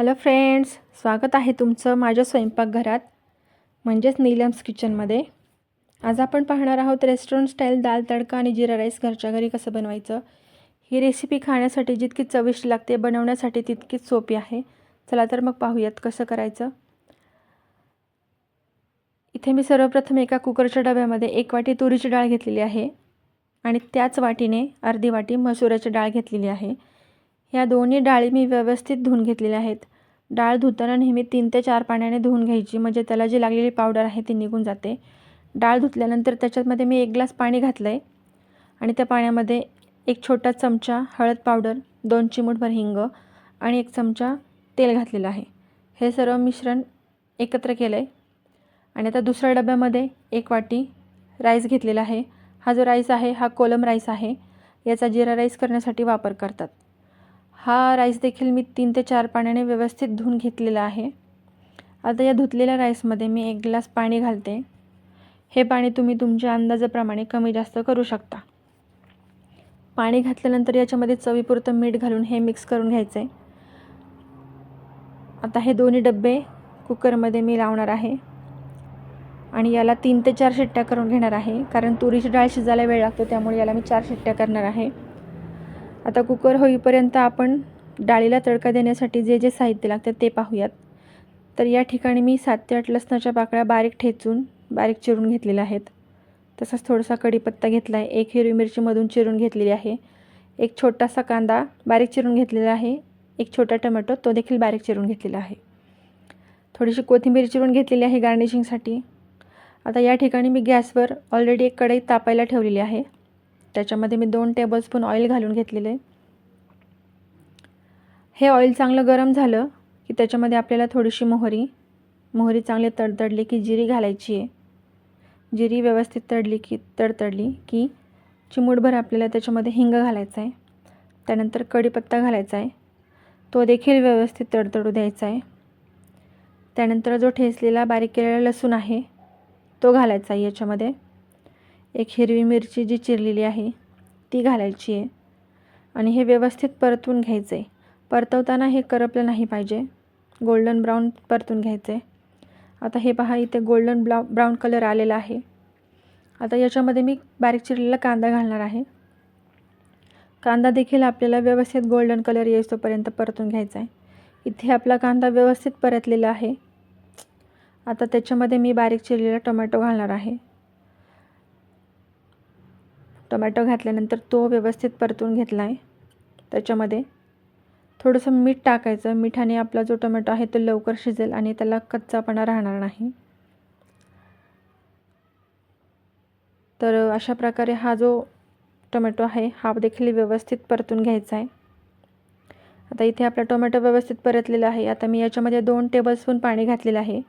Hello friends स्वागत आहे तुमचं माझ्या स्वयंपाकघरात म्हणजेच नीलम्स किचनमध्ये आज आपण पाहणार आहोत रेस्टॉरंट स्टाईल दाल तडका आणि जिरा राईस घरच्या घरी कसं बनवायचं. ही रेसिपी खाण्यासाठी जितकी चविष्ट लागते बनवण्यासाठी तितकीच सोपी आहे. चला तर मग पाहूयात कसं करायचं. इथे मी सर्वप्रथम एका कुकरच्या डब्यामध्ये एक वाटी तुरीची डाळ घेतलेली आहे आणि त्याच वाटीने अर्धी वाटी मसुराची डाळ घेतलेली आहे. ह्या दोन्ही डाळी मी व्यवस्थित धुवून घेतलेल्या आहेत. डाळ धुताना नेहमी तीन ते चार पाण्याने धुवून घ्यायची. म्हणजे त्याला जी लागलेली पावडर आहे ती निघून जाते. डाळ धुतल्यानंतर त्याच्यामध्ये मी एक ग्लास पाणी घातलं आहे आणि त्या पाण्यामध्ये एक छोटा चमचा हळद पावडर दोन चिमूटभर हिंग आणि एक चमचा तेल घातलेलं आहे. हे सर्व मिश्रण एकत्र केलं आहे आणि आता दुसऱ्या डब्यामध्ये एक वाटी राईस घेतलेला आहे. हा जो राईस आहे हा कोलम राईस आहे. याचा जिरा राईस करण्यासाठी वापर करतात. हा राईस देखील मी तीन ते चार पाण्याने व्यवस्थित धुवून घेतलेला आहे. आता या धुतलेल्या राईसमध्ये मी एक ग्लास पाणी घालते. हे पाणी तुम्ही तुमच्या अंदाजाप्रमाणे कमी जास्त करू शकता. पाणी घातल्यानंतर याच्यामध्ये चवीपुरतं मीठ घालून हे मिक्स करून घ्यायचं आहे आता हे दोन्ही डबे कुकरमध्ये मी लावणार आहे. आणि याला तीन ते चार शिट्ट्या करून घेणार आहे. कारण तुरीची डाळ शिजायला वेळ लागतो त्यामुळे याला मी चार शिट्ट्या करणार आहे. आता कुकर होईपर्यंत आपण डाळीला तडका देण्यासाठी जे जे साहित्य लागतं ते पाहूयात. तर या ठिकाणी मी सात ते आठ लसणाच्या पाकळ्या बारीक ठेचून बारीक चिरून घेतलेल्या आहेत. तसंच थोडासा कढीपत्ता घेतला आहे एक हिरवी मिरचीमधून चिरून घेतलेली आहे. एक छोटासा कांदा बारीक चिरून घेतलेला आहे. एक छोटा टमॅटो तो देखील बारीक चिरून घेतलेला आहे. थोडीशी कोथिंबीर चिरून घेतलेली आहे गार्निशिंगसाठी. आता या ठिकाणी मी गॅसवर ऑलरेडी एक कढई तापायला ठेवलेली आहे. त्याच्यामध्ये मी दोन टेबलस्पून ऑइल घालून घेतलेले. हे ऑइल चांगलं गरम झालं की त्याच्यामध्ये आपल्याला थोडीशी मोहरी. मोहरी चांगली तडतडली की जिरी घालायची आहे. जिरी व्यवस्थित तडली की तडतडली की चिमूटभर आपल्याला त्याच्यामध्ये हिंग घालायचा आहे त्यानंतर कढीपत्ता घालायचा आहे तो देखील व्यवस्थित तडतडू द्यायचा आहे त्यानंतर जो ठेचलेला बारीक केलेला लसूण आहे तो घालायचा आहे याच्यामध्ये. एक हिरवी मिरची जी चिरलेली आहे ती घालायची आहे. आणि हे व्यवस्थित परतून घ्यायचं. आहे परतवताना हे करपलं नाही पाहिजे. गोल्डन ब्राऊन परतून घ्यायचं. आहे आता हे पहा इथे गोल्डन ब्ला ब्राऊन कलर आलेला आहे. आता याच्यामध्ये मी बारीक चिरलेला कांदा घालणार आहे. कांदा देखील आपल्याला व्यवस्थित गोल्डन कलर येईस्तोपर्यंत परतून घ्यायचा आहे. इथे आपला कांदा व्यवस्थित परतलेला आहे. आता त्याच्यामध्ये मी बारीक चिरलेला टोमॅटो घालणार आहे. टोमॅटो घातल्यानंतर तो व्यवस्थित परतून घेतला आहे त्याच्यामध्ये थोडंसं मीठ टाकायचं. मिठाने आपला जो टोमॅटो आहे तो लवकर शिजेल आणि त्याला कच्चापणा राहणार नाही. तर अशा प्रकारे हा जो टोमॅटो आहे हा देखील व्यवस्थित परतून घ्यायचा आहे आता इथे आपला टोमॅटो व्यवस्थित परतलेला आहे. आता मी याच्यामध्ये दोन टेबलस्पून पाणी घातलेलं आहे.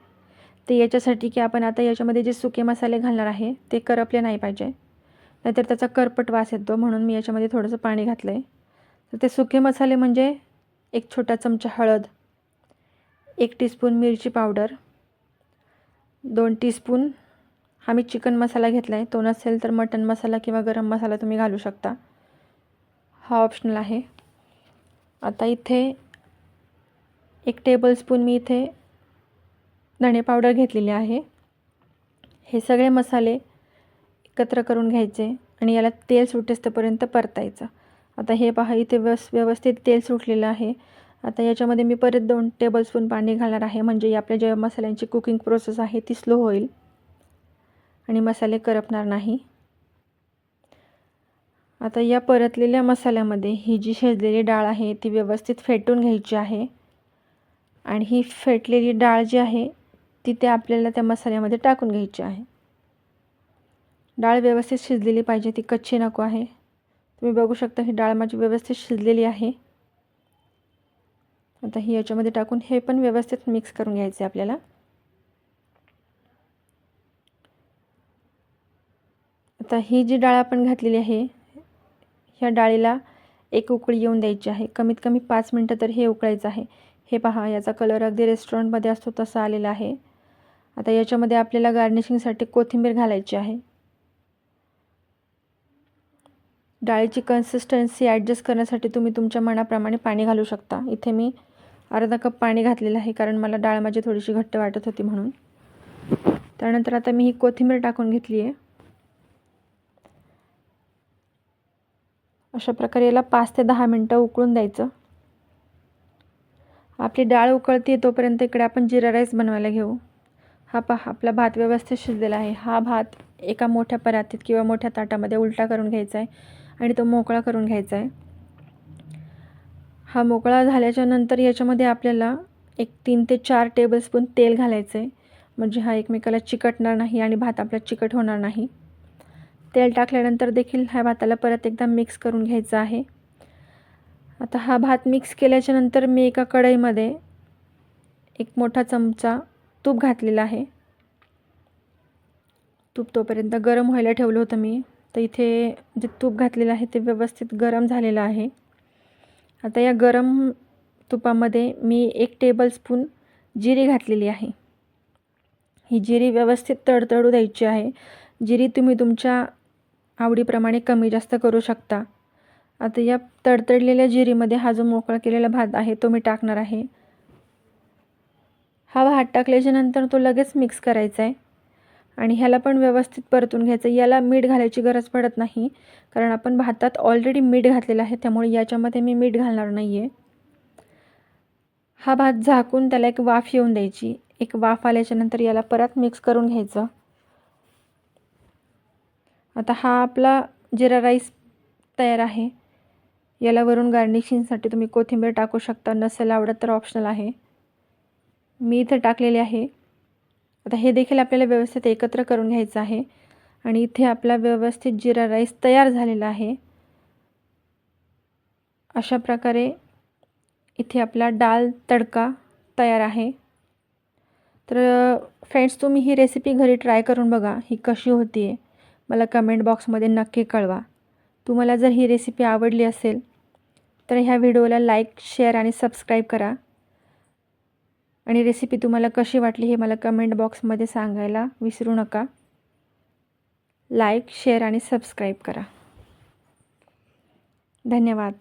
ते याच्यासाठी की आपण आता याच्यामध्ये जे सुके मसाले घालणार आहे ते करपले नाही पाहिजे. नाहीतर त्याचा करपट वास येतो म्हणून मी याच्यामध्ये थोडंसं पाणी घातलं आहे तर ते सुके मसाले म्हणजे एक छोटा चमचा हळद एक टीस्पून मिरची पावडर दोन टीस्पून हा मी चिकन मसाला घेतला आहे तो नसेल तर मटन मसाला किंवा गरम मसाला तुम्ही घालू शकता. हा ऑप्शनल आहे. आता इथे एक टेबलस्पून मी इथे धणे पावडर घेतलेली आहे. हे सगळे मसाले एकत्र करून घ्यायचे आणि याला तेल सुटेस्तपर्यंत परतायचं. आता हे पहा इथे व्यवस व्यवस्थित तेल सुटलेलं आहे. आता याच्यामध्ये मी परत दोन टेबलस्पून पाणी घालणार आहे. म्हणजे आपल्या ज्या मसाल्यांची कुकिंग प्रोसेस आहे ती स्लो होईल आणि मसाले करपणार नाही. आता या परतलेल्या मसाल्यामध्ये ही जी शिजलेली डाळ आहे ती व्यवस्थित फेटून घ्यायची आहे. आणि ही फेटलेली डाळ जी आहे ती ते आपल्याला त्या मसाल्यामध्ये टाकून घ्यायची आहे. डाळ व्यवस्थित शिजलेली पाहिजे ती कच्ची नको आहे. तुम्ही बघू शकता ही डाळ माझी व्यवस्थित शिजलेली आहे. आता ही याच्यामध्ये टाकून हे पण व्यवस्थित मिक्स करून घ्यायचे आपल्याला. आता ही जी डाळ आपण घातलेली आहे ह्या डाळीला एक उकळी येऊन द्यायची आहे. कमीत कमी पाच मिनटं तर हे उकळायचं आहे. हे पहा याचा कलर अगदी रेस्टॉरंटमध्ये असतो तसा आलेला आहे. आता याच्यामध्ये आपल्याला गार्निशिंगसाठी कोथिंबीर घालायची आहे. डाळीची कन्सिस्टन्सी ॲडजस्ट करण्यासाठी तुम्ही तुमच्या मनाप्रमाणे पाणी घालू शकता. इथे मी अर्धा कप पाणी घातलेलं आहे कारण मला डाळ माझी थोडीशी घट्ट वाटत होती म्हणून. त्यानंतर आता मी ही कोथिंबीर टाकून घेतली आहे. अशा प्रकारे याला पाच ते दहा मिनटं उकळून द्यायचं. आपली डाळ उकळते तोपर्यंत इकडे आपण जिरा राईस बनवायला घेऊ. हा पहा आपला भात व्यवस्थित शिजलेला आहे. हा भात एका मोठ्या परातीत किंवा मोठ्या ताटामध्ये उलटा करून घ्यायचा आहे. आणि तो मोकळा करून घ्यायचा आहे. हा मोकळा झाल्याच्यानंतर याच्यामध्ये आपल्याला एक तीन ते चार टेबलस्पून तेल घालायचं आहे. म्हणजे हा एकमेकाला चिकटणार नाही आणि भात आपला चिकट होणार नाही. तेल टाकल्यानंतर देखील ह्या भाताला परत एकदा मिक्स करून घ्यायचा आहे. आता हा भात मिक्स केल्याच्यानंतर मी एका कढईमध्ये एक मोठा चमचा तूप घातलेला आहे. तूप तोपर्यंत गरम व्हायला ठेवलं होतं मी. तर इथे जे तूप घातलेलं आहे ते व्यवस्थित गरम झालेलं आहे. आता या गरम तुपामध्ये मी एक टेबलस्पून जिरी घातलेली आहे. ही जिरी व्यवस्थित तडतडू द्यायची आहे. जिरी तुम्ही तुमच्या आवडीप्रमाणे कमी जास्त करू शकता. आता या तडतडलेल्या जिरीमध्ये हा जो मोकळा केलेला भात आहे तो मी टाकणार आहे. हा भात टाकल्याच्यानंतर तो लगेच मिक्स करायचा आहे. आणि ह्याला पण व्यवस्थित परतून घ्यायचं. याला मीठ घालायची गरज पडत नाही कारण आपण भातात ऑलरेडी मीठ घातलेलं आहे त्यामुळे याच्यामध्ये मी मीठ घालणार नाही आहे हा भात झाकून त्याला एक वाफ येऊन द्यायची. एक वाफ आल्याच्यानंतर याला परत मिक्स करून घ्यायचं. आता हा आपला जिरा राईस तयार आहे. याला वरून गार्निशिंगसाठी तुम्ही कोथिंबीर टाकू शकता. नसेल आवडत तर ऑप्शनल आहे. मी इथं टाकलेले आहे. आता हे देखील आपल्याला व्यवस्थित एकत्र करून घ्यायचं आहे. आणि इथे आपला व्यवस्थित जिरा राईस तयार झालेला आहे. अशा प्रकारे इथे आपला डाळ तडका तयार आहे. तर फ्रेंड्स तुम्ही ही रेसिपी घरी ट्राय करून बघा. ही कशी होती आहे मला कमेंट बॉक्समध्ये नक्की कळवा. तुम्हाला जर ही रेसिपी आवडली असेल तर ह्या व्हिडिओला लाईक शेअर आणि सबस्क्राईब करा. आणि रेसिपी तुम्हाला कशी वाटली हे मला कमेंट बॉक्समध्ये सांगायला विसरू नका. लाईक शेअर आणि सबस्क्राईब करा. धन्यवाद.